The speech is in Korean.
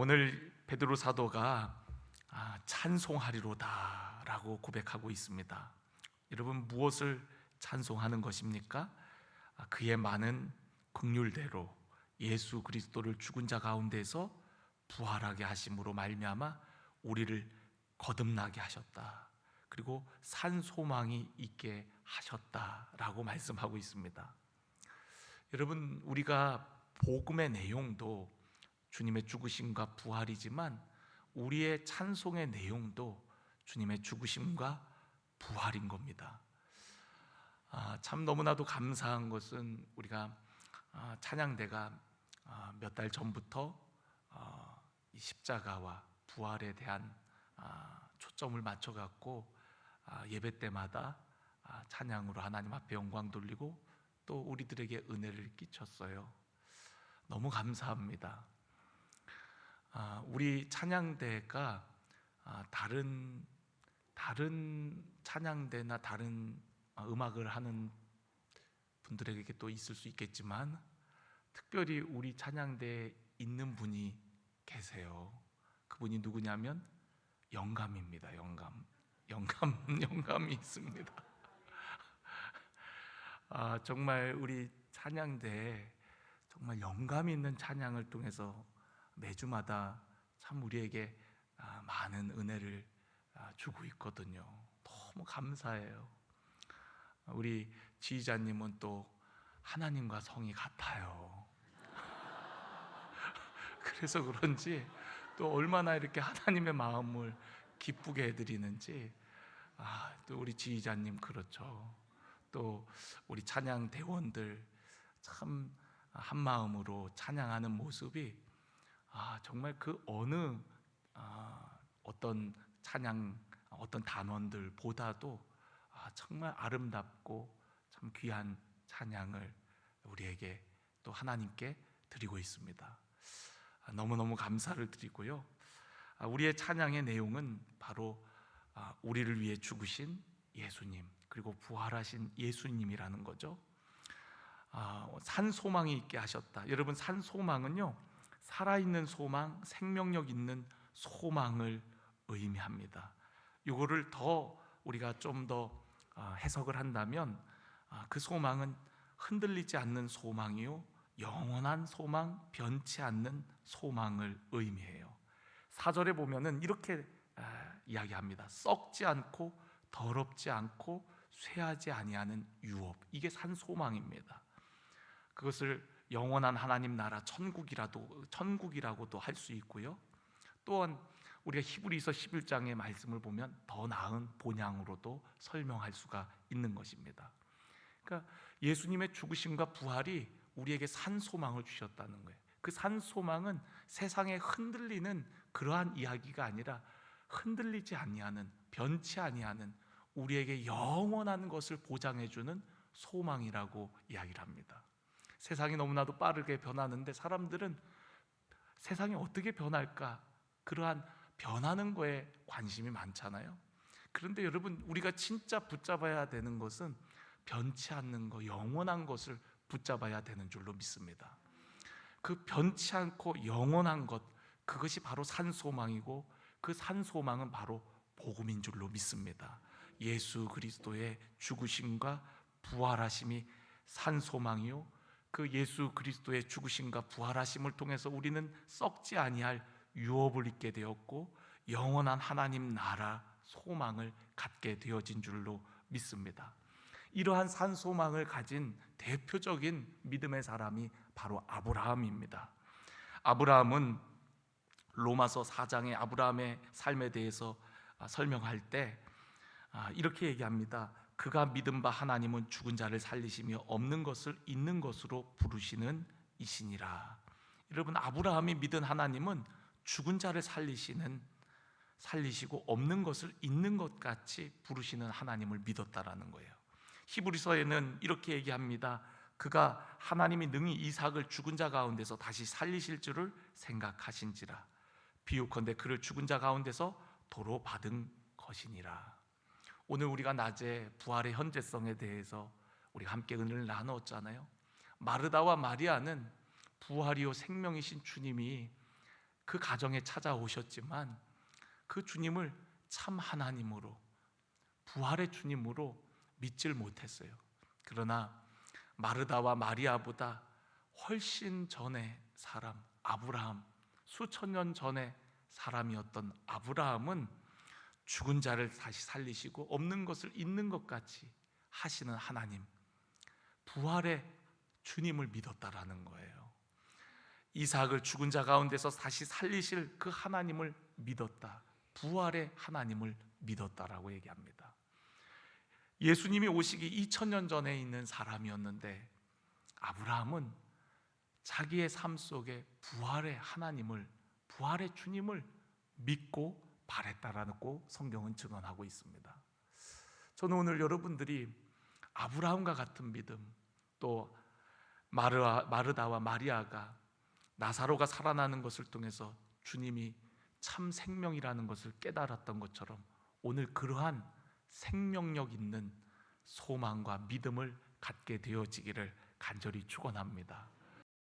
오늘 베드로 사도가 아, 찬송하리로다라고 고백하고 있습니다. 여러분 무엇을 찬송하는 것입니까? 아, 그의 많은 긍휼대로 예수 그리스도를 죽은 자 가운데서 부활하게 하심으로 말미암아 우리를 거듭나게 하셨다. 그리고 산 소망이 있게 하셨다라고 말씀하고 있습니다. 여러분 우리가 복음의 내용도 주님의 죽으심과 부활이지만 우리의 찬송의 내용도 주님의 죽으심과 부활인 겁니다. 아, 참 너무나도 감사한 것은 우리가 아, 찬양대가 아, 몇달 전부터 어, 이 십자가와 부활에 대한 아, 초점을 맞춰 갖고 아, 예배 때마다 아, 찬양으로 하나님 앞에 영광 돌리고 또 우리들에게 은혜를 끼쳤어요. 너무 감사합니다. 아, 우리 찬양대가 아, 다른 다른 찬양대나 다른 아, 음악을 하는 분들에게 또 있을 수 있겠지만 특별히 우리 찬양대에 있는 분이 계세요. 그분이 누구냐면 영감입니다. 영감, 영감, 영감이 있습니다. 아, 정말 우리 찬양대에 정말 영감 있는 찬양을 통해서 매주마다 참 우리에게 아, 많은 은혜를 아, 주고 있거든요. 너무 감사해요. 우리 지휘자님은 또 하나님과 성이 같아요. 그래서 그런지 또 얼마나 이렇게 하나님의 마음을 기쁘게 해드리는지 아, 또 우리 지휘자님 그렇죠. 또 우리 찬양 대원들 참 한 마음으로 찬양하는 모습이 아, 정말 그 어느 아, 어떤 찬양 어떤 단원들보다도 아, 정말 아름답고 참 귀한 찬양을 우리에게 또 하나님께 드리고 있습니다. 아, 너무너무 감사를 드리고요. 아, 우리의 찬양의 내용은 바로 아, 우리를 위해 죽으신 예수님 그리고 부활하신 예수님이라는 거죠. 아, 산 소망이 있게 하셨다. 여러분 산 소망은요 살아있는 소망, 생명력 있는 소망을 의미합니다. 이거를 더 우리가 좀 더 해석을 한다면 아, 그 소망은 흔들리지 않는 소망이요 영원한 소망, 변치 않는 소망을 의미해요. 사절에 보면은 이렇게 아, 이야기합니다. 썩지 않고 더럽지 않고 쇠하지 아니하는 유업. 이게 산 소망입니다. 그것을 영원한 하나님 나라 천국이라도 천국이라고도 할 수 있고요. 또한 우리가 히브리서 11장의 말씀을 보면 더 나은 본향으로도 설명할 수가 있는 것입니다. 그러니까 예수님의 죽으심과 부활이 우리에게 산 소망을 주셨다는 거예요. 그 산 소망은 세상에 흔들리는 그러한 이야기가 아니라 흔들리지 아니하는 변치 아니하는 우리에게 영원한 것을 보장해 주는 소망이라고 이야기를 합니다. 세상이 너무나도 빠르게 변하는데 사람들은 세상이 어떻게 변할까? 그러한 변하는 거에 관심이 많잖아요. 그런데 여러분 우리가 진짜 붙잡아야 되는 것은 변치 않는 것, 영원한 것을 붙잡아야 되는 줄로 믿습니다. 그 변치 않고 영원한 것 그것이 바로 산 소망이고 그 산 소망은 바로 복음인 줄로 믿습니다. 예수 그리스도의 죽으심과 부활하심이 산 소망이요 그 예수 그리스도의 죽으심과 부활하심을 통해서 우리는 썩지 아니할 유업을 입게 되었고 영원한 하나님 나라 소망을 갖게 되어진 줄로 믿습니다. 이러한 산 소망을 가진 대표적인 믿음의 사람이 바로 아브라함입니다. 아브라함은 로마서 4장의 아브라함의 삶에 대해서 설명할 때 아, 이렇게 얘기합니다. 그가 믿은 바 하나님은 죽은 자를 살리시며 없는 것을 있는 것으로 부르시는 이신이라. 여러분 아브라함이 믿은 하나님은 죽은 자를 살리시는 살리시고 없는 것을 있는 것 같이 부르시는 하나님을 믿었다라는 거예요. 히브리서에는 이렇게 얘기합니다. 그가 하나님이 능히 이삭을 죽은 자 가운데서 다시 살리실 줄을 생각하신지라. 비유컨대 그를 죽은 자 가운데서 도로 받은 것이니라. 오늘 우리가 낮에 부활의 현재성에 대해서 우리가 함께 은혜를 나누었잖아요. 마르다와 마리아는 부활이요 생명이신 주님이 그 가정에 찾아오셨지만 그 주님을 참 하나님으로 부활의 주님으로 믿질 못했어요. 그러나 마르다와 마리아보다 훨씬 전에 사람 아브라함 수천 년 전에 사람이었던 아브라함은 죽은 자를 다시 살리시고 없는 것을 있는 것 같이 하시는 하나님 부활의 주님을 믿었다라는 거예요. 이삭을 죽은 자 가운데서 다시 살리실 그 하나님을 믿었다. 부활의 하나님을 믿었다라고 얘기합니다. 예수님이 오시기 2000년 전에 있는 사람이었는데 아브라함은 자기의 삶 속에 부활의 하나님을 부활의 주님을 믿고 바랬다라고 성경은 증언하고 있습니다. 저는 오늘 여러분들이 아브라함과 같은 믿음 또 마르아, 마르다와 마리아가 나사로가 살아나는 것을 통해서 주님이 참 생명이라는 것을 깨달았던 것처럼 오늘 그러한 생명력 있는 소망과 믿음을 갖게 되어지기를 간절히 축원합니다.